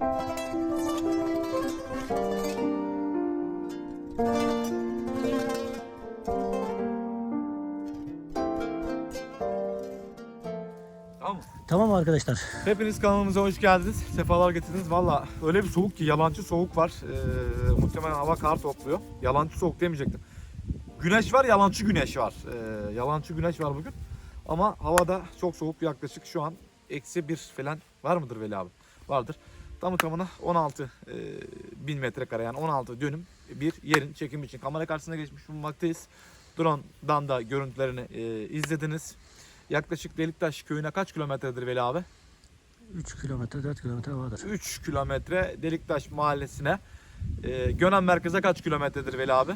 Tamam? Tamam arkadaşlar. Hepiniz kanalımıza hoş geldiniz. Sefalar getirdiniz. Valla öyle bir soğuk ki yalancı soğuk var. Ee, muhtemelen hava kar topluyor. Yalancı soğuk demeyecektim. Güneş var, yalancı güneş var. Ee, yalancı güneş var bugün. Ama havada çok soğuk yaklaşık şu an eksi bir falan var mıdır Veli abi? Vardır. Tamı tamına 16 e, bin metrekare yani 16 dönüm bir yerin çekimi için kamera karşısına geçmiş bulunmaktayız. Drone'dan da görüntülerini e, izlediniz. Yaklaşık Deliktaş köyüne kaç kilometredir Veli abi? 3 kilometre 4 kilometre vardır. 3 kilometre Deliktaş mahallesine. E, Gönen merkeze kaç kilometredir Veli abi?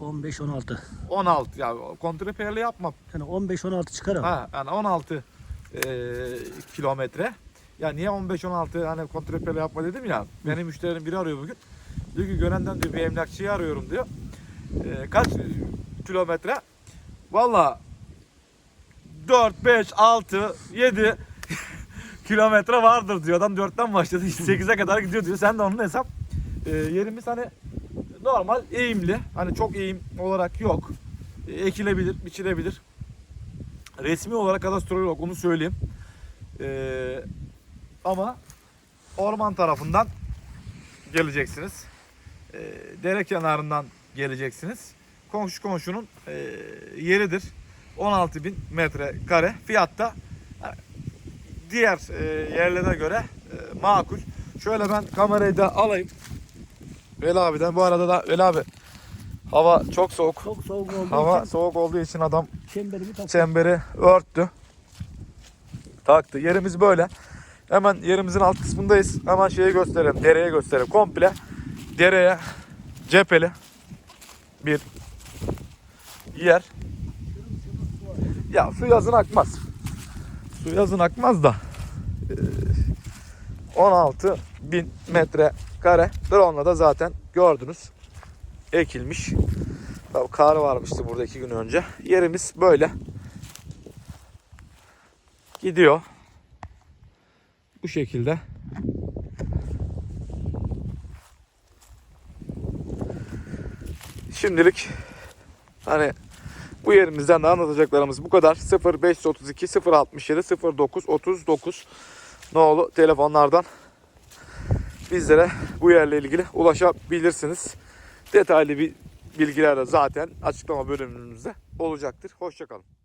15-16. 16 ya kontrpeyerli yapma. Yani 15-16 çıkar ama. Ha, yani 16 e, kilometre. Ya niye 15-16 hani kontrpeyerli yapma dedim ya. Benim müşterilerim biri arıyor bugün. Diyor ki Gönen'den diyor bir emlakçıyı arıyorum diyor. E, kaç kilometre? Valla 4, 5, 6, 7 kilometre vardır diyor. Adam 4'ten başladı 8'e kadar gidiyor diyor. Sen de onun hesap. E, yerimiz hani normal eğimli. Hani çok eğim olarak yok. E, ekilebilir, biçilebilir. Resmi olarak kadastrol yok onu söyleyeyim. E, ama orman tarafından geleceksiniz. E, dere kenarından geleceksiniz. Komşu komşunun e, yeridir. 16.000 metrekare. Fiyatta e, diğer e, yerlere göre e, makul. Şöyle ben kamerayı da alayım. Veli abiden. Bu arada da Veli abi hava çok soğuk. Çok soğuk olduğu Hava için soğuk olduğu için adam çemberimi tak. çemberi örttü. Taktı. Yerimiz böyle. Hemen yerimizin alt kısmındayız. Hemen şeyi gösterelim. Dereye gösterelim. Komple dereye cepheli bir yer. Ya su yazın akmaz. Su yazın akmaz da. Ee, 16 bin metre kare. Drone'la da zaten gördünüz. Ekilmiş. Tabii kar varmıştı burada iki gün önce. Yerimiz böyle. Gidiyor. Bu şekilde. Şimdilik hani bu yerimizden de anlatacaklarımız bu kadar. 0532 067 09 39 nolu telefonlardan bizlere bu yerle ilgili ulaşabilirsiniz. Detaylı bir bilgiler de zaten açıklama bölümümüzde olacaktır. Hoşçakalın.